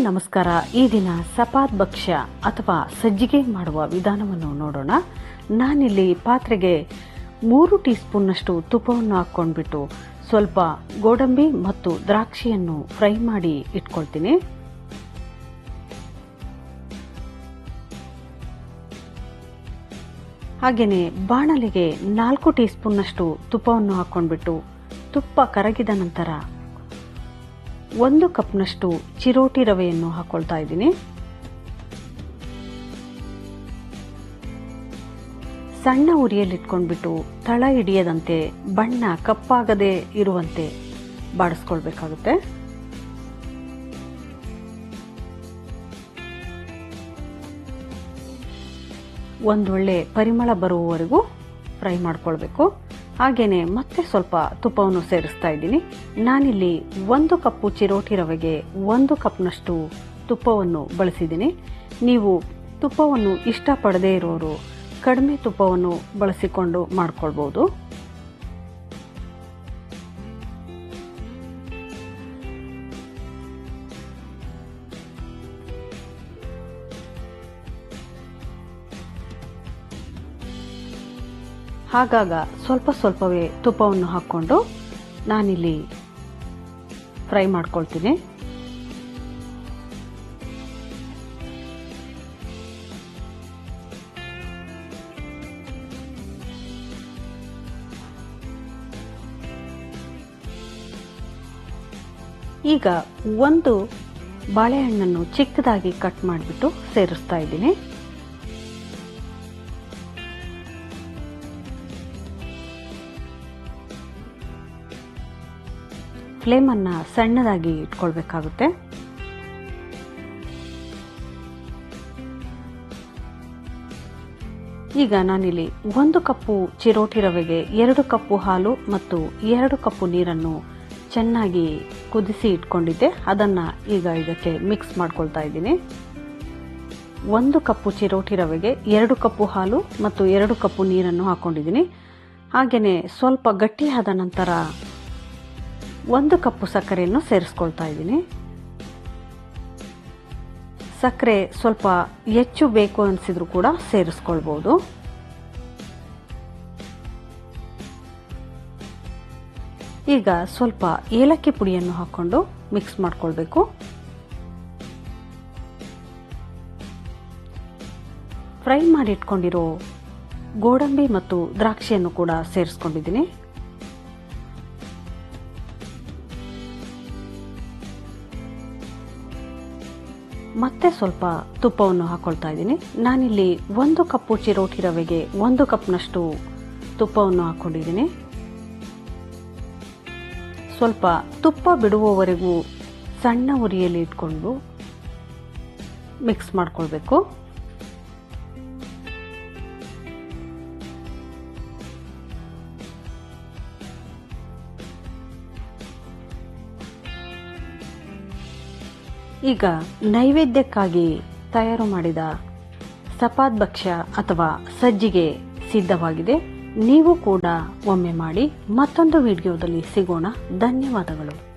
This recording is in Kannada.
ನಮಸ್ಕಾರ. ಈ ದಿನ ಸಪಾತ್ ಭಕ್ಷ್ಯ ಅಥವಾ ಸಜ್ಜಿಗೆ ಮಾಡುವ ವಿಧಾನವನ್ನು ನೋಡೋಣ. ನಾನಿಲ್ಲಿ ಪಾತ್ರೆಗೆ ಮೂರು ಟೀ ಸ್ಪೂನ್ನಷ್ಟು ತುಪ್ಪವನ್ನು ಹಾಕ್ಕೊಂಡ್ಬಿಟ್ಟು ಸ್ವಲ್ಪ ಗೋಡಂಬಿ ಮತ್ತು ದ್ರಾಕ್ಷಿಯನ್ನು ಫ್ರೈ ಮಾಡಿ ಇಟ್ಕೊಳ್ತೀನಿ. ಹಾಗೆಯೇ ಬಾಣಲೆಗೆ ನಾಲ್ಕು ಟೀ ಸ್ಪೂನ್ನಷ್ಟು ತುಪ್ಪವನ್ನು ಹಾಕ್ಕೊಂಡ್ಬಿಟ್ಟು ತುಪ್ಪ ಕರಗಿದ ನಂತರ ಒಂದು ಕಪ್ನಷ್ಟು ಚಿರೋಟಿ ರವೆಯನ್ನು ಹಾಕೊಳ್ತಾ ಇದ್ದೀನಿ. ಸಣ್ಣ ಉರಿಯಲ್ಲಿಟ್ಕೊಂಡ್ಬಿಟ್ಟು ತಳ ಹಿಡಿಯದಂತೆ ಬಣ್ಣ ಕಪ್ಪಾಗದೆ ಇರುವಂತೆ ಬಾಡಿಸ್ಕೊಳ್ಬೇಕಾಗುತ್ತೆ. ಒಂದೊಳ್ಳೆ ಪರಿಮಳ ಬರುವವರೆಗೂ ಫ್ರೈ ಮಾಡ್ಕೊಳ್ಬೇಕು. ಹಾಗೆಯೇ ಮತ್ತೆ ಸ್ವಲ್ಪ ತುಪ್ಪವನ್ನು ಸೇರಿಸ್ತಾ ಇದ್ದೀನಿ. ನಾನಿಲ್ಲಿ ಒಂದು ಕಪ್ಪು ಚಿರೋಟಿ ರವೆಗೆ ಒಂದು ಕಪ್ನಷ್ಟು ತುಪ್ಪವನ್ನು ಬಳಸಿದ್ದೀನಿ. ನೀವು ತುಪ್ಪವನ್ನು ಇಷ್ಟಪಡದೇ ಇರೋರು ಕಡಿಮೆ ತುಪ್ಪವನ್ನು ಬಳಸಿಕೊಂಡು ಮಾಡ್ಕೊಳ್ಬೋದು. ಹಾಗಾಗ ಸ್ವಲ್ಪ ಸ್ವಲ್ಪವೇ ತುಪ್ಪವನ್ನು ಹಾಕ್ಕೊಂಡು ನಾನಿಲ್ಲಿ ಫ್ರೈ ಮಾಡ್ಕೊಳ್ತೀನಿ. ಈಗ ಒಂದು ಬಾಳೆಹಣ್ಣನ್ನು ಚಿಕ್ಕದಾಗಿ ಕಟ್ ಮಾಡಿಬಿಟ್ಟು ಸೇರಿಸ್ತಾ ಇದ್ದೀನಿ. ಫ್ಲೇಮನ್ನು ಸಣ್ಣದಾಗಿ ಇಟ್ಕೊಳ್ಬೇಕಾಗುತ್ತೆ. ಈಗ ನಾನಿಲ್ಲಿ ಒಂದು ಕಪ್ಪು ಚಿರೋಟಿ ರವೆಗೆ ಎರಡು ಕಪ್ಪು ಹಾಲು ಮತ್ತು ಎರಡು ಕಪ್ಪು ನೀರನ್ನು ಚೆನ್ನಾಗಿ ಕುದಿಸಿ ಇಟ್ಕೊಂಡಿದ್ದೆ. ಅದನ್ನು ಈಗ ಇದಕ್ಕೆ ಮಿಕ್ಸ್ ಮಾಡ್ಕೊಳ್ತಾ ಇದ್ದೀನಿ. ಒಂದು ಕಪ್ಪು ಚಿರೋಟಿ ರವೆಗೆ ಎರಡು ಕಪ್ಪು ಹಾಲು ಮತ್ತು ಎರಡು ಕಪ್ಪು ನೀರನ್ನು ಹಾಕ್ಕೊಂಡಿದ್ದೀನಿ ಹಾಗೆಯೇ ಸ್ವಲ್ಪ ಗಟ್ಟಿಯಾದ ನಂತರ ಒಂದು ಕಪ್ಪು ಸಕ್ಕರೆಯನ್ನು ಸೇರಿಸ್ಕೊಳ್ತಾ ಇದ್ದೀನಿ. ಸಕ್ಕರೆ ಸ್ವಲ್ಪ ಹೆಚ್ಚು ಬೇಕು ಅನಿಸಿದ್ರು ಕೂಡ ಸೇರಿಸ್ಕೊಳ್ಬೋದು. ಈಗ ಸ್ವಲ್ಪ ಏಲಕ್ಕಿ ಪುಡಿಯನ್ನು ಹಾಕ್ಕೊಂಡು ಮಿಕ್ಸ್ ಮಾಡ್ಕೊಳ್ಬೇಕು. ಫ್ರೈ ಮಾಡಿ ಇಟ್ಕೊಂಡಿರೋ ಗೋಡಂಬಿ ಮತ್ತು ದ್ರಾಕ್ಷಿಯನ್ನು ಕೂಡ ಸೇರಿಸ್ಕೊಂಡಿದ್ದೀನಿ. ಮತ್ತೆ ಸ್ವಲ್ಪ ತುಪ್ಪವನ್ನು ಹಾಕೊಳ್ತಾ ಇದ್ದೀನಿ. ನಾನಿಲ್ಲಿ ಒಂದು ಕಪ್ಪು ಚಿರೋಟಿ ರವೆಗೆ ಒಂದು ಕಪ್ನಷ್ಟು ತುಪ್ಪವನ್ನು ಹಾಕೊಂಡಿದ್ದೀನಿ. ಸ್ವಲ್ಪ ತುಪ್ಪ ಬಿಡುವವರೆಗೂ ಸಣ್ಣ ಉರಿಯಲ್ಲಿ ಇಟ್ಕೊಂಡು ಮಿಕ್ಸ್ ಮಾಡ್ಕೊಳ್ಬೇಕು. ಈಗ ನೈವೇದ್ಯಕ್ಕಾಗಿ ತಯಾರು ಮಾಡಿದ ಸಪಾತ್ ಭಕ್ಷ್ಯ ಅಥವಾ ಸಜ್ಜಿಗೆ ಸಿದ್ಧವಾಗಿದೆ. ನೀವು ಕೂಡ ಒಮ್ಮೆ ಮಾಡಿ ಮತ್ತೊಂದು ವಿಡಿಯೋದಲ್ಲಿ ಸಿಗೋಣ. ಧನ್ಯವಾದಗಳು.